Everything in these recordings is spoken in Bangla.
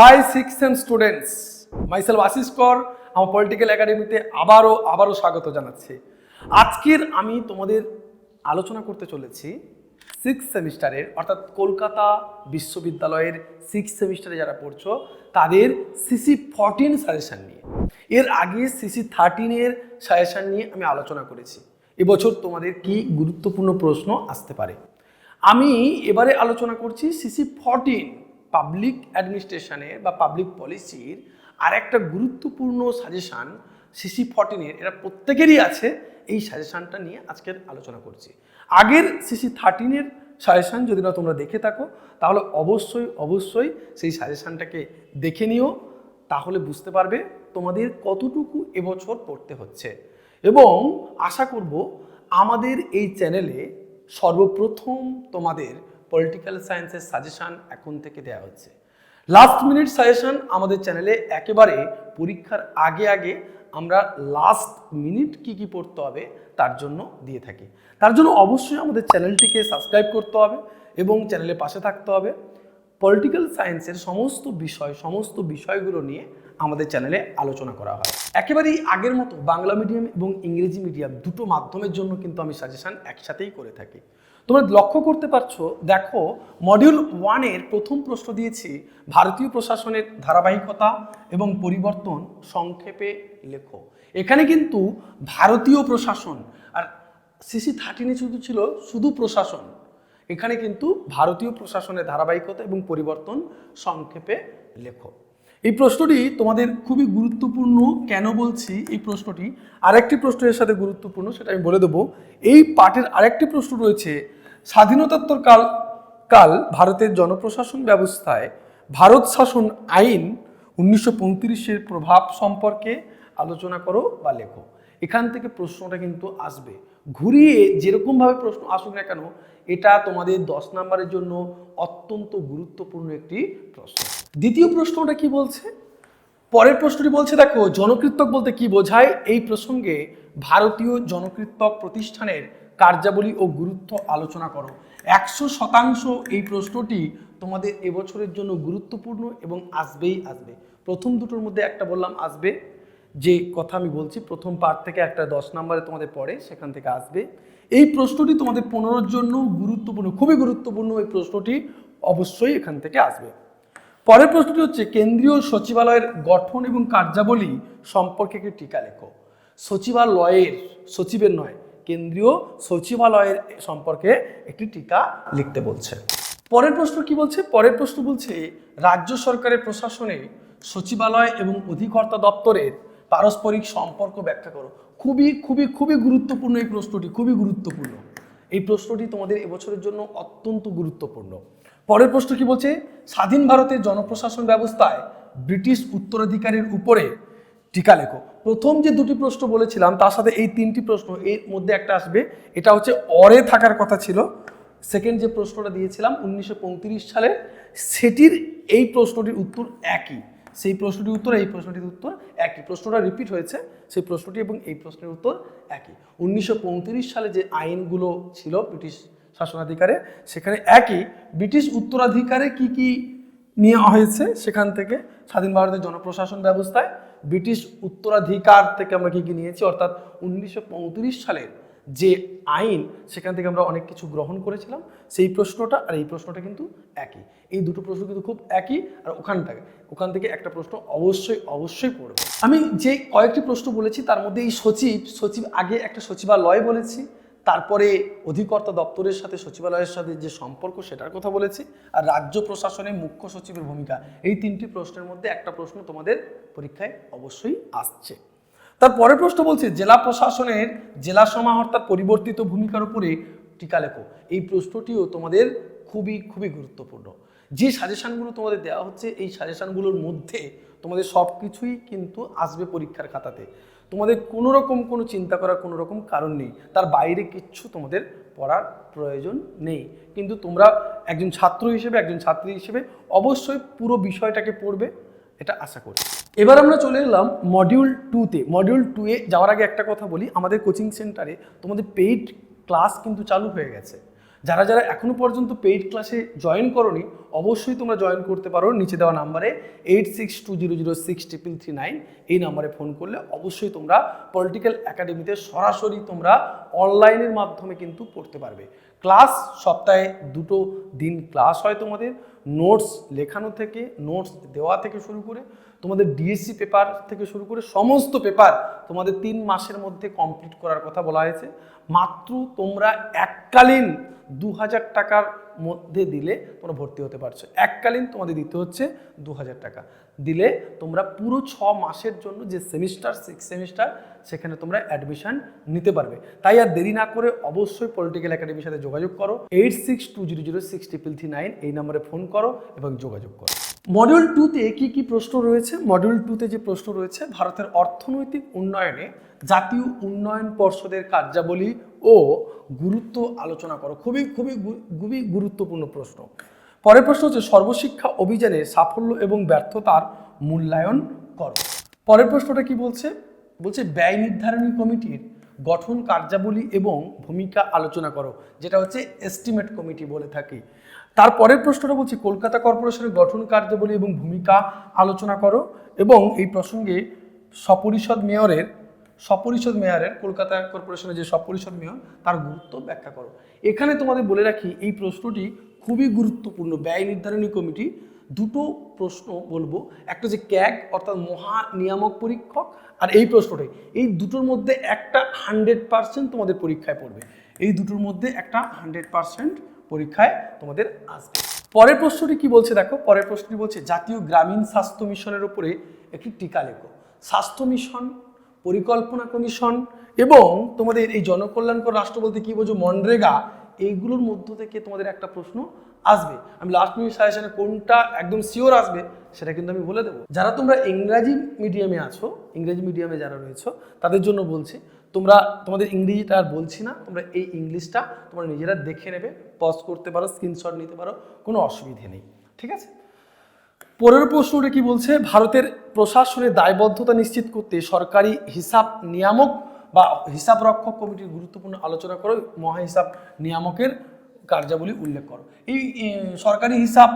Hi six sem students myself Ashis Kar আমার পলিটিক্যাল একাডেমিতে আবারও আবারও স্বাগত জানাচ্ছি। আজকের আমি তোমাদের আলোচনা করতে চলেছি সিক্স সেমিস্টারের অর্থাৎ কলকাতা বিশ্ববিদ্যালয়ের সিক্স সেমিস্টারে যারা পড়ছো, তাদের সিসি ফরটিন সাজেশন নিয়ে। এর আগে সিসি থার্টিনের সাজেশন নিয়ে আমি আলোচনা করেছি। এবছর তোমাদের কি গুরুত্বপূর্ণ প্রশ্ন আসতে পারে? আমি এবারে আলোচনা করছি সিসি ফরটিন পাবলিক অ্যাডমিনিস্ট্রেশনের বা পাবলিক পলিসির আর একটা গুরুত্বপূর্ণ সাজেশান সিসি ফর্টিনের এরা প্রত্যেকেরই আছে, এই সাজেশানটা নিয়ে আজকের আলোচনা করছি। আগের সিসি থার্টিনের সাজেশান যদি না তোমরা দেখে থাকো, তাহলে অবশ্যই অবশ্যই সেই সাজেশানটাকে দেখে নিও, তাহলে বুঝতে পারবে তোমাদের কতটুকু এবছর পড়তে হচ্ছে। এবং আশা করব আমাদের এই চ্যানেলে সর্বপ্রথম তোমাদের পলিটিক্যাল সায়েন্সের সাজেশান এখন থেকে দেওয়া হচ্ছে। লাস্ট মিনিট সাজেশন আমাদের চ্যানেলে একেবারে পরীক্ষার আগে আগে আমরা লাস্ট মিনিট কি কি পড়তে হবে তার জন্য দিয়ে থাকি। তার জন্য অবশ্যই আমাদের চ্যানেলটিকে সাবস্ক্রাইব করতে হবে এবং চ্যানেলে পাশে থাকতে হবে। পলিটিক্যাল সায়েন্সের সমস্ত বিষয়, সমস্ত বিষয়গুলো নিয়ে আমাদের চ্যানেলে আলোচনা করা হয়। একেবারেই আগের মতো বাংলা মিডিয়াম এবং ইংরেজি মিডিয়াম দুটো মাধ্যমের জন্য কিন্তু আমি সাজেশন একসাথেই করে থাকি। তোমরা লক্ষ্য করতে পারছ, দেখো মডিউল ওয়ানের প্রথম প্রশ্ন দিয়েছি, ভারতীয় প্রশাসনের ধারাবাহিকতা এবং পরিবর্তন সংক্ষেপে লেখো। এখানে কিন্তু ভারতীয় প্রশাসন, আর সিসি থার্টিনে শুধু ছিল, শুধু প্রশাসন। এখানে কিন্তু ভারতীয় প্রশাসনের ধারাবাহিকতা এবং পরিবর্তন সংক্ষেপে লেখো। এই প্রশ্নটি তোমাদের খুবই গুরুত্বপূর্ণ, কেন বলছি এই প্রশ্নটি? আরেকটি প্রশ্নের সাথে গুরুত্বপূর্ণ, সেটা আমি বলে দেবো। এই পাঠের আরেকটি প্রশ্ন রয়েছে স্বাধীনতাত্তর কাল কাল ভারতের জনপ্রশাসন ব্যবস্থায় ভারত শাসন আইন উনিশশো পঁয়ত্রিশের প্রভাব সম্পর্কে আলোচনা করো বা লেখো। এখান থেকে প্রশ্নটা কিন্তু আসবে। ঘুরিয়ে যেরকমভাবে প্রশ্ন আসুক না কেন, এটা তোমাদের দশ নম্বরের জন্য অত্যন্ত গুরুত্বপূর্ণ একটি প্রশ্ন। দ্বিতীয় প্রশ্নটা কি বলছে? পরের প্রশ্নটি বলছে, দেখো, জনকৃতক বলতে কি বোঝায়? এই প্রসঙ্গে ভারতীয় জনকৃতক প্রতিষ্ঠানের কার্যাবলী ও গুরুত্ব আলোচনা করো। একশো শতাংশ এই প্রশ্নটি তোমাদের এবছরের জন্য গুরুত্বপূর্ণ এবং আসবেই আসবে। প্রথম দুটোর মধ্যে একটা বললাম আসবে, যে কথা আমি বলছি, প্রথম পার্ট থেকে একটা দশ নম্বরে তোমাদের পড়ে, সেখান থেকে আসবে। এই প্রশ্নটি তোমাদের পনেরোর জন্য গুরুত্বপূর্ণ, খুবই গুরুত্বপূর্ণ এই প্রশ্নটি অবশ্যই এখান থেকে আসবে। পরের প্রশ্নটি হচ্ছে, কেন্দ্রীয় সচিবালয়ের গঠন এবং কার্যাবলী সম্পর্কে একটি টিকা লেখো। সচিবালয়ের, সচিবের নয় কেন্দ্রীয় সচিবালয়ের সম্পর্কে একটি টিকা লিখতে বলছে। পরের প্রশ্ন কি বলছে? পরের প্রশ্ন বলছে, রাজ্য সরকারের প্রশাসনে সচিবালয় এবং অধিকর্তা দপ্তরের পারস্পরিক সম্পর্ক ব্যাখ্যা করো। খুবই খুবই খুবই গুরুত্বপূর্ণ এই প্রশ্নটি, খুবই গুরুত্বপূর্ণ। এই প্রশ্নটি তোমাদের এবছরের জন্য অত্যন্ত গুরুত্বপূর্ণ। পরের প্রশ্ন কি বলছে? স্বাধীন ভারতের জনপ্রশাসন ব্যবস্থায় ব্রিটিশ উত্তরাধিকারের উপরে টিকা লেখো। প্রথম যে দুটি প্রশ্ন বলেছিলাম, তার সাথে এই তিনটি প্রশ্ন, এর মধ্যে একটা আসবে। এটা হচ্ছে অরে থাকার কথা ছিল। সেকেন্ড যে প্রশ্নটা দিয়েছিলাম, উনিশশো সালে, সেটির এই প্রশ্নটির উত্তর একই। সেই প্রশ্নটির উত্তর, এই প্রশ্নটির উত্তর একই। প্রশ্নটা রিপিট হয়েছে, সেই প্রশ্নটি এবং এই প্রশ্নের উত্তর একই। উনিশশো সালে যে আইনগুলো ছিল ব্রিটিশ শাসনাধিকারে, সেখানে একই ব্রিটিশ উত্তরাধিকারে কি কি নেওয়া হয়েছে সেখান থেকে স্বাধীন ভারতের জনপ্রশাসন ব্যবস্থায়। ব্রিটিশ উত্তরাধিকার থেকে আমরা কী কী নিয়েছি? অর্থাৎ উনিশশো পঁয়ত্রিশ সালের যে আইন, সেখান থেকে আমরা অনেক কিছু গ্রহণ করেছিলাম। সেই প্রশ্নটা আর এই প্রশ্নটা কিন্তু একই। এই দুটো প্রশ্ন কিন্তু খুব একই আর ওখানটাকে ওখান থেকে একটা প্রশ্ন অবশ্যই অবশ্যই পড়বে। আমি যে কয়েকটি প্রশ্ন বলেছি, তার মধ্যে এই সচিব সচিব আগে একটা সচিবালয় বলেছি। তারপরে অধিকর্তা দপ্তরের সাথে, সচিবালয়ের সাথে যে সম্পর্ক, সেটার কথা বলেছি। আর রাজ্য প্রশাসনে মুখ্য সচিবের ভূমিকা, এই তিনটি প্রশ্নের মধ্যে একটা প্রশ্ন তোমাদের পরীক্ষায় অবশ্যই আসছে। তার পরের প্রশ্ন বলছে, জেলা প্রশাসনের জেলা সমাহর্তার পরিবর্তিত ভূমিকার উপরে টিকা লেখো। এই প্রশ্নটিও তোমাদের খুবই খুবই গুরুত্বপূর্ণ। যে সাজেশনগুলো তোমাদের দেওয়া হচ্ছে, এই সাজেশনগুলোর মধ্যে তোমাদের সব কিছুই কিন্তু আসবে পরীক্ষার খাতাতে। তোমাদের কোনো রকম কোনো চিন্তা করার কোনো রকম কারণ নেই। তার বাইরে কিচ্ছু তোমাদের পড়ার প্রয়োজন নেই। কিন্তু তোমরা একজন ছাত্র হিসেবে, একজন ছাত্রী হিসেবে অবশ্যই পুরো বিষয়টাকে পড়বে, এটা আশা করি। এবার আমরা চলে এলাম মডিউল টুতে মডিউল টুয়ে যাওয়ার আগে একটা কথা বলি, আমাদের কোচিং সেন্টারে তোমাদের পেইড ক্লাস কিন্তু চালু হয়ে গেছে। যারা যারা এখনও পর্যন্ত পেইড ক্লাসে জয়েন করনি, অবশ্যই তোমরা জয়েন করতে পারো। নিচে দেওয়া নাম্বারে eight six two zero zero six triple three nine এই নাম্বারে ফোন করলে অবশ্যই তোমরা পলিটিক্যাল একাডেমিতে সরাসরি তোমরা অনলাইনের মাধ্যমে কিন্তু পড়তে পারবে। ক্লাস সপ্তাহে দুটো দিন ক্লাস হয় তোমাদের। নোটস লেখানো থেকে নোটস দেওয়া থেকে শুরু করে তোমাদের ডিএসসি পেপার থেকে শুরু করে সমস্ত পেপার তোমাদের তিন মাসের মধ্যে কমপ্লিট করার কথা বলা হয়েছে। মাত্র তোমরা এককালীন দু হাজার টাকার মধ্যে দিলে তোমরা ভর্তি হতে পারছ। এককালীন তোমাদের দিতে হচ্ছে দু হাজার টাকা। দিলে তোমরা পুরো ছ মাসের জন্য যে সেমিস্টার সিক্স সেমিস্টার সেখানে তোমরা অ্যাডমিশন নিতে পারবে। তাই আর দেরি না করে অবশ্যই পলিটিক্যাল একাডেমির সাথে যোগাযোগ করো। Eight six two zero zero six triple three nine এই নম্বরে ফোন করো এবং যোগাযোগ করো। মডিউল টুতে কি কি প্রশ্ন রয়েছে? মডিউল টুতে যে প্রশ্ন রয়েছে, ভারতের অর্থনৈতিক উন্নয়নে জাতীয় উন্নয়ন পর্ষদের কার্যাবলী ও গুরুত্ব আলোচনা করো। খুবই খুবই খুবই গুরুত্বপূর্ণ প্রশ্ন। পরের প্রশ্ন হচ্ছে, সর্বশিক্ষা অভিযানে সাফল্য এবং ব্যর্থতার মূল্যায়ন করো। পরের প্রশ্নটা কি বলছে? বলছে, ব্যয় নির্ধারণী কমিটির গঠন কার্যাবলী এবং ভূমিকা আলোচনা করো, যেটা হচ্ছে এস্টিমেট কমিটি বলে থাকি। তারপরের প্রশ্নটা বলছে, কলকাতা কর্পোরেশনের গঠন কার্যাবলী এবং ভূমিকা আলোচনা করো এবং এই প্রসঙ্গে সপরিষদ মেয়রের সপরিষদ মেয়রের, কলকাতা কর্পোরেশনের যে সপরিষদ মেয়র, তার গুরুত্ব ব্যাখ্যা করো। এখানে তোমাদের বলে রাখি, এই প্রশ্নটি খুবই গুরুত্বপূর্ণ, ব্যয় নির্ধারণী কমিটি। দুটো প্রশ্ন বলব। একটা যে ক্যাগ, অর্থাৎ মহা নিয়ামক পরীক্ষক, আর এই প্রশ্নটাই এই দুটোর মধ্যে একটা হান্ড্রেড পার্সেন্ট তোমাদের পরীক্ষায় পড়বে। এই দুটোর মধ্যে একটা হান্ড্রেড পার্সেন্ট পরীক্ষায় তোমাদের আসবে। পরের প্রশ্নটি কি বলছে দেখো? পরের প্রশ্নটি বলছে, জাতীয় গ্রামীণ স্বাস্থ্য মিশনের উপরে একটি টিকা লেখো। স্বাস্থ্য মিশন পরিকল্পনা কমিশন এবং তোমাদের এই জনকল্যাণকর রাষ্ট্র বলতে কি বোঝো, মনরেগা, এইগুলোর মধ্য থেকে তোমাদের একটা প্রশ্ন আসবে। আমি লাস্ট মিনিট সাজেশনে কোনটা একদম শিওর আসবে, সেটা কিন্তু আমি বলে দেবো। যারা তোমরা ইংরাজি মিডিয়ামে আছো, ইংরেজি মিডিয়ামে যারা রয়েছো, তাদের জন্য বলছি, তোমরা, তোমাদের ইংরেজিটা আর বলছি না, তোমরা এই ইংলিশটা তোমরা নিজেরা দেখে নেবে পজ করতে পারো স্ক্রিনশট নিতে পারো, কোনো অসুবিধে নেই, ঠিক আছে? পরের প্রশ্নটা কি বলছে? ভারতের প্রশাসনের দায়বদ্ধতা নিশ্চিত করতে সরকারি হিসাব নিয়ামক বা হিসাব রক্ষক কমিটির গুরুত্বপূর্ণ আলোচনা করো, মহা হিসাব নিয়ামকের কার্যাবলী উল্লেখ করো। এই সরকারি হিসাব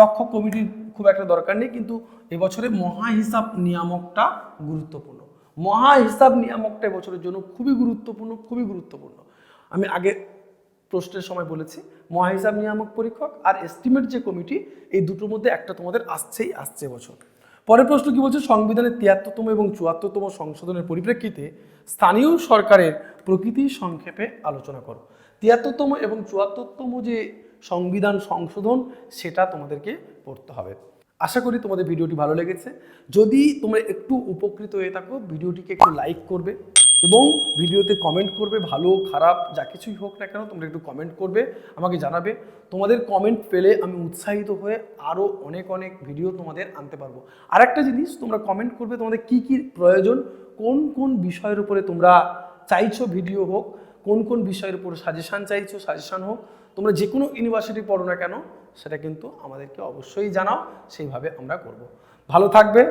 রক্ষক কমিটির খুব একটা দরকার নেই, কিন্তু এবছরে মহা হিসাব নিয়ামকটা গুরুত্বপূর্ণ। মহা হিসাব নিয়ামকটা এবছরের জন্য খুবই গুরুত্বপূর্ণ খুবই গুরুত্বপূর্ণ। আমি আগে প্রশ্নের সময় বলেছি, মহাহিসাব নিয়ামক পরীক্ষক আর এস্টিমেট যে কমিটি, এই দুটোর মধ্যে একটা তোমাদের আসছেই আসছে বছর। পরের প্রশ্ন কি বলছে? সংবিধানের তিয়াত্তরতম এবং চুয়াত্তরতম সংশোধনের পরিপ্রেক্ষিতে স্থানীয় সরকারের প্রকৃতি সংক্ষেপে আলোচনা করো। তিয়াত্তরতম এবং চুয়াত্তরতম যে সংবিধান সংশোধন, সেটা তোমাদেরকে পড়তে হবে। আশা করি তোমাদের ভিডিওটি ভালো লেগেছে। যদি তোমরা একটু উপকৃত হয়ে থাকো, ভিডিওটিকে একটু লাইক করবে। এবং ভিডিওতে কমেন্ট করবে, ভালো, খারাপ, যা কিছুই হোক না কেন, তোমরা একটু কমেন্ট করবে, আমাকে জানাবে। তোমাদের কমেন্ট পেলে আমি উৎসাহিত হয়ে আরও অনেক অনেক ভিডিও তোমাদের আনতে পারব। আর একটা জিনিস, তোমরা কমেন্ট করবে তোমাদের কি কি প্রয়োজন, কোন কোন বিষয়ের উপরে তোমরা চাইছো ভিডিও হোক, কোন কোন বিষয়ের উপর সাজেশান চাইছো সাজেশান হোক, তোমরা যে কোনো ইউনিভার্সিটি পড়ো না কেন, সেটা কিন্তু আমাদেরকে অবশ্যই জানাও, সেইভাবে আমরা করব। ভালো থাকবে।